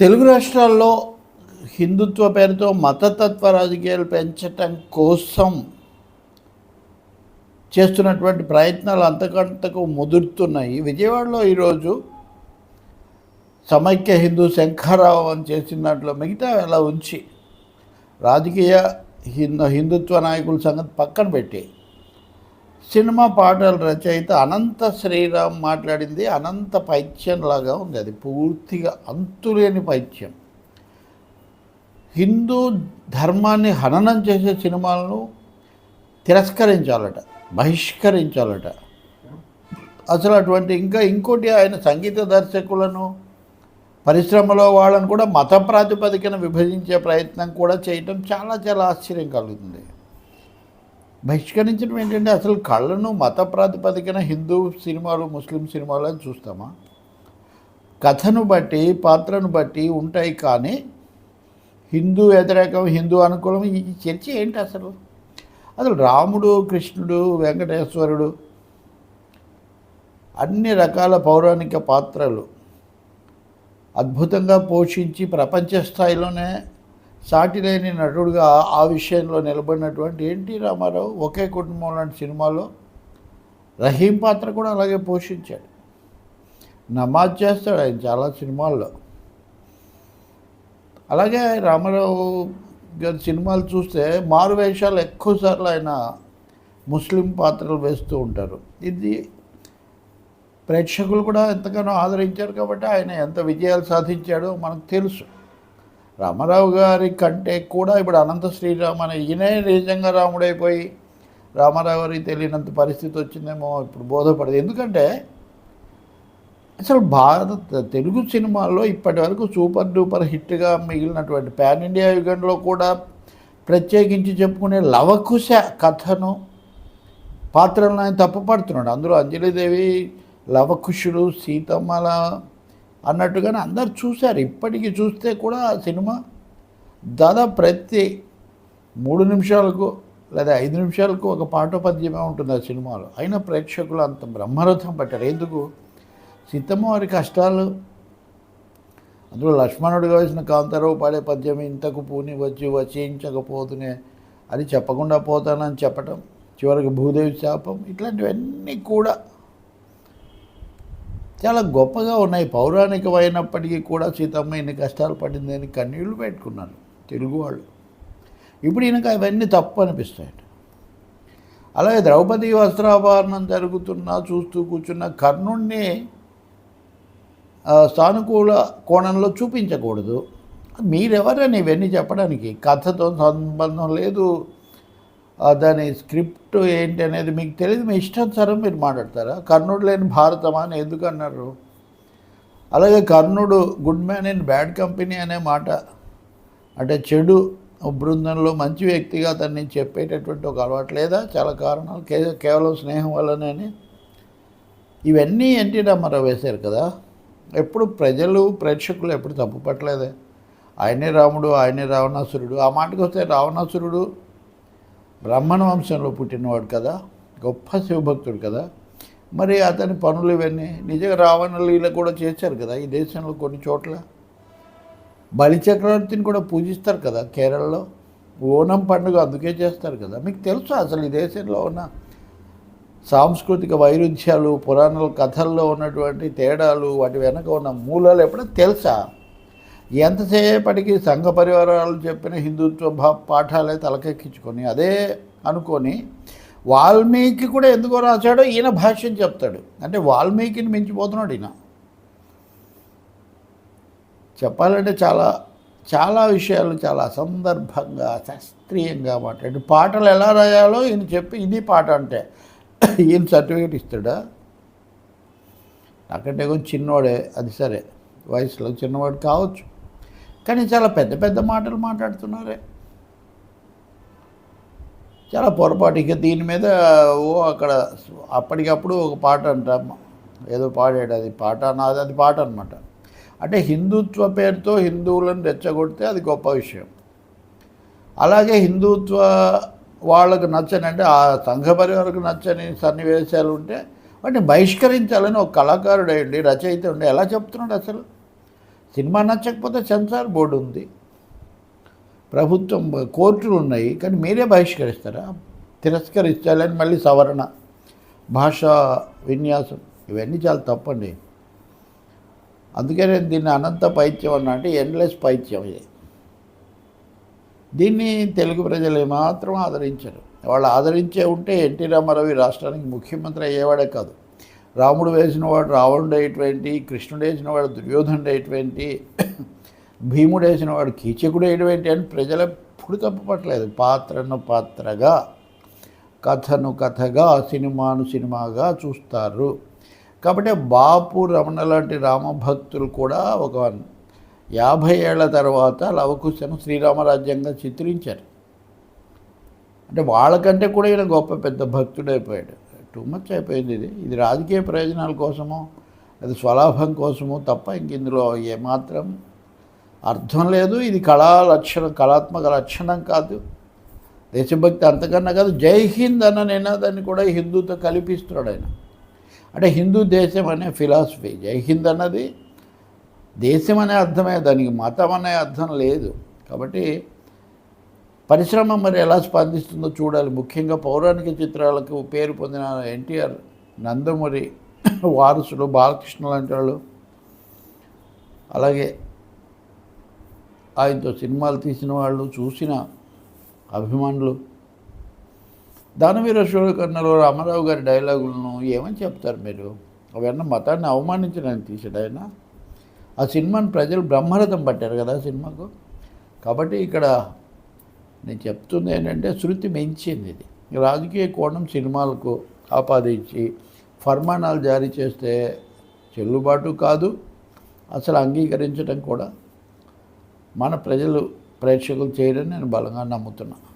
తెలుగు రాష్ట్రాల్లో హిందుత్వ పేరుతో మతతత్వ రాజకీయాలు పెంచటం కోసం చేస్తున్నటువంటి ప్రయత్నాలు అంతకంతకు ముదురుతున్నాయి. విజయవాడలో ఈరోజు సమైక్య హిందూ శంఖారావం చేసిన దాంట్లో మిగతా ఎలా ఉంచి రాజకీయ హిందూ హిందుత్వ నాయకుల సంగతి పక్కన పెట్టి సినిమా పాటల రచయిత అనంత శ్రీరామ్ మాట్లాడింది అనంత పైత్యంలాగా ఉంది. అది పూర్తిగా అంతులేని పైత్యం. హిందూ ధర్మాన్ని హననం చేసే సినిమాలను తిరస్కరించాలట బహిష్కరించాలట. అసలు అటువంటి ఇంకా ఇంకోటి ఆయన సంగీత దర్శకులను పరిశ్రమలో వాళ్ళని కూడా మత ప్రాతిపదికన విభజించే ప్రయత్నం కూడా చేయటం చాలా చాలా ఆశ్చర్యం కలుగుతుంది బహిష్కరించడం ఏంటంటే అసలు కళ్ళను మత ప్రాతిపదికన హిందూ సినిమాలు ముస్లిం సినిమాలు అని చూస్తామా? కథను బట్టి పాత్రను బట్టి ఉంటాయి కానీ హిందూ వ్యతిరేకం హిందూ అనుకూలం ఈ చర్చ ఏంటి అసలు? అసలు రాముడు కృష్ణుడు వెంకటేశ్వరుడు అన్ని రకాల పౌరాణిక పాత్రలు అద్భుతంగా పోషించి ప్రపంచ స్థాయిలోనే సాటి లేని నటుడుగా ఆ విషయంలో నిలబడినటువంటి ఎన్టీ రామారావు ఒకే కుటుంబం లాంటి సినిమాలో రహీం పాత్ర కూడా అలాగే పోషించాడు. నమాజ్ చేస్తాడు ఆయన చాలా సినిమాల్లో. అలాగే రామారావు గారి సినిమాలు చూస్తే మారు వేషాలు ఎక్కువసార్లు ఆయన ముస్లిం పాత్రలు వేస్తూ ఉంటారు. ఇది ప్రేక్షకులు కూడా ఎంతగానో ఆదరించారు కాబట్టి ఆయన ఎంత విజయాలు సాధించాడో మనకు తెలుసు. రామారావు గారి కంటే కూడా ఇప్పుడు అనంత శ్రీరామ్ అనే ఈయనే నిజంగా రాముడైపోయి రామారావు గారికి తెలియనంత పరిస్థితి వచ్చిందేమో ఇప్పుడు బోధపడదు. ఎందుకంటే అసలు భారత తెలుగు సినిమాల్లో ఇప్పటి వరకు సూపర్ డూపర్ హిట్గా మిగిలినటువంటి పాన్ ఇండియా యుగంలో కూడా ప్రత్యేకించి చెప్పుకునే లవకుశ కథను పాత్రలను ఆయన తప్పుపడుతున్నాడు. అందులో అంజలిదేవి లవకుశుడు సీతమ్మల అన్నట్టుగానే అందరు చూశారు. ఇప్పటికీ చూస్తే కూడా ఆ సినిమా దాదాపు ప్రతి మూడు నిమిషాలకు లేదా ఐదు నిమిషాలకు ఒక పాట పద్యమే ఉంటుంది ఆ సినిమాలో. అయినా ప్రేక్షకులు అంత బ్రహ్మరథం పట్టారు. ఎందుకు? సీతమ్మ వారి కష్టాలు అందులో లక్ష్మణుడిగా వేసిన కాంతారావు పాడే పద్యం ఇంతకు పూని వచ్చి వచించకపోతునే అది చెప్పకుండా పోతానని చెప్పటం చివరికి భూదేవి శాపం ఇట్లాంటివన్నీ కూడా చాలా గొప్పగా ఉన్నాయి. పౌరాణికమైనప్పటికీ కూడా సీతమ్మ ఇన్ని కష్టాలు పడిందని కన్నీళ్ళు పెట్టుకున్నారు తెలుగు వాళ్ళు. ఇప్పుడు ఈయనకు అవన్నీ తప్పు అనిపిస్తాయి అలాగే ద్రౌపది వస్త్రాభరణం జరుగుతున్నా చూస్తూ కూర్చున్న కర్ణుణ్ణి సానుకూల కోణంలో చూపించకూడదు. మీరెవరని ఇవన్నీ చెప్పడానికి కథతో సంబంధం లేదు. దాని స్క్రిప్ట్ ఏంటి అనేది మీకు తెలియదు మీ ఇష్టానుసారం మీరు మాట్లాడతారా? కర్ణుడు లేని భారతమా అని ఎందుకు అన్నారు? అలాగే కర్ణుడు good man in bad company అనే మాట అంటే చెడు బృందంలో మంచి వ్యక్తిగా అతన్ని చెప్పేటటువంటి ఒక అలవాటు లేదా? చాలా కారణాలు కే కేవలం స్నేహం వల్లనే అని. ఇవన్నీ ఎన్టీ రామారావు వేశారు కదా? ఎప్పుడు ప్రజలు ప్రేక్షకులు ఎప్పుడు తప్పు పట్టలేదే? ఆయనే రాముడు ఆయనే రావణాసురుడు. ఆ మాటకు వస్తే రావణాసురుడు బ్రాహ్మణ వంశంలో పుట్టినవాడు కదా గొప్ప శివభక్తుడు కదా. మరి అతని పనులు ఇవన్నీ నిజంగా రావణ కూడా చేశారు కదా ఈ దేశంలో కొన్ని చోట్ల. బలి చక్రవర్తిని కూడా పూజిస్తారు కదా కేరళలో. ఓనం పండుగ అందుకే చేస్తారు కదా. మీకు తెలుసు అసలు ఈ దేశంలో ఉన్న సాంస్కృతిక వైరుధ్యాలు పురాణాల కథల్లో ఉన్నటువంటి తేడాలు వాటి వెనక ఉన్న మూలాలు ఎప్పుడో తెలుసా? ఎంతసేపటికి సంఘ పరివారాలు చెప్పిన హిందుత్వ భా పాఠాలే తలకెక్కించుకొని అదే అనుకొని వాల్మీకి కూడా ఎందుకో రాశాడో ఈయన భాష్యం చెప్తాడు. అంటే వాల్మీకిని మించిపోతున్నాడు ఈయన. చెప్పాలంటే చాలా చాలా విషయాలు చాలా అసందర్భంగా శాస్త్రీయంగా మాట్లాడి. పాటలు ఎలా రాయాలో ఈయన చెప్పి ఇది పాట అంటే ఈయన సర్టిఫికేట్ ఇస్తాడా? నాకంటే కొంచెం చిన్నవాడే అది సరే. వయసులో చిన్నవాడు కావచ్చు. కానీ చాలా పెద్ద పెద్ద మాటలు మాట్లాడుతున్నారే. చాలా పొరపాటు ఇక దీని మీద ఓ అక్కడ అప్పటికప్పుడు ఒక పాట అంట ఏదో పాడాడు అది పాట నాది అది పాట అనమాట అంటే హిందుత్వ పేరుతో హిందువులను రెచ్చగొడితే అది గొప్ప విషయం. అలాగే హిందుత్వ వాళ్ళకు నచ్చని అంటే ఆ సంఘ పరివారకు నచ్చని సన్నివేశాలు ఉంటే వాటిని బహిష్కరించాలని ఒక కళాకారుడు అయ్యండి రచయిత ఉండి ఎలా చెప్తున్నాడు అసలు? సినిమా నచ్చకపోతే సెన్సార్ బోర్డు ఉంది. ప్రభుత్వం కోర్టులు ఉన్నాయి కానీ మీరే బహిష్కరిస్తారా? తిరస్కరించాలని మళ్ళీ సవరణ భాషా విన్యాసం ఇవన్నీ చాలా తప్పండి. అందుకే నేను దీన్ని అనంత పైత్యం అన్నా అంటే ఎండ్లెస్ పైత్యం ఇది. దీన్ని తెలుగు ప్రజలు ఏమాత్రం ఆదరించరు. వాళ్ళు ఆదరించే ఉంటే ఎన్టీ రామారావు రాష్ట్రానికి ముఖ్యమంత్రి అయ్యేవాడే కాదు. రాముడు వేసిన వాడు రావణుడు అయ్యేటువంటి కృష్ణుడు వేసిన వాడు దుర్యోధనుడు అయ్యేటువంటి భీముడు వేసిన వాడు కీచకుడు అయ్యేటువంటి అని ప్రజలు ఎప్పుడు తప్పపట్టలేదు. పాత్రను పాత్రగా కథను కథగా సినిమాను సినిమాగా చూస్తారు. కాబట్టి బాపు రమణ లాంటి రామభక్తులు కూడా ఒక యాభై ఏళ్ళ తర్వాత లవకుశను శ్రీరామరాజ్యంగా చిత్రించారు. అంటే వాళ్ళకంటే కూడా ఈయన గొప్ప పెద్ద భక్తుడైపోయాడు. టూ మచ్ అయిపోయింది ఇది. ఇది రాజకీయ ప్రయోజనాల కోసమో అది స్వలాభం కోసమో తప్ప ఇంక ఇందులో ఏమాత్రం అర్థం లేదు. ఇది కళా లక్షణం కళాత్మక లక్షణం కాదు. దేశభక్తి అంతకన్నా కాదు జై హింద్ అన్న నినాదాన్ని కూడా హిందూతో కల్పిస్తున్నాడు ఆయన. అంటే హిందూ దేశం అనే ఫిలాసఫీ జై హింద్ అన్నది దేశం అనే అర్థమే దానికి మతం అనే అర్థం లేదు. కాబట్టి పరిశ్రమ మరి ఎలా స్పందిస్తుందో చూడాలి. ముఖ్యంగా పౌరాణిక చిత్రాలకు పేరు పొందిన ఎన్టీఆర్ నందమూరి వారసులు బాలకృష్ణ లాంటి వాళ్ళు అలాగే ఆయనతో సినిమాలు తీసిన వాళ్ళు చూసిన అభిమానులు. దానవీర కన్నలో రామారావు గారి డైలాగులను ఏమని చెప్తారు మీరు? అవన్నీ మతాన్ని అవమానించడానికి తీసాడు ఆయన ఆ సినిమాని ప్రజలు బ్రహ్మరథం పట్టారు కదా సినిమాకు. కాబట్టి ఇక్కడ నేను చెప్తుంది ఏంటంటే శృతి మించింది ఇది. రాజకీయ కోణం సినిమాలకు ఆపాదించి ఫర్మానాలు జారీ చేస్తే చెల్లుబాటు కాదు అసలు అంగీకరించడం కూడా మన ప్రజలు ప్రేక్షకులు చేయరని నేను బలంగా నమ్ముతున్నాను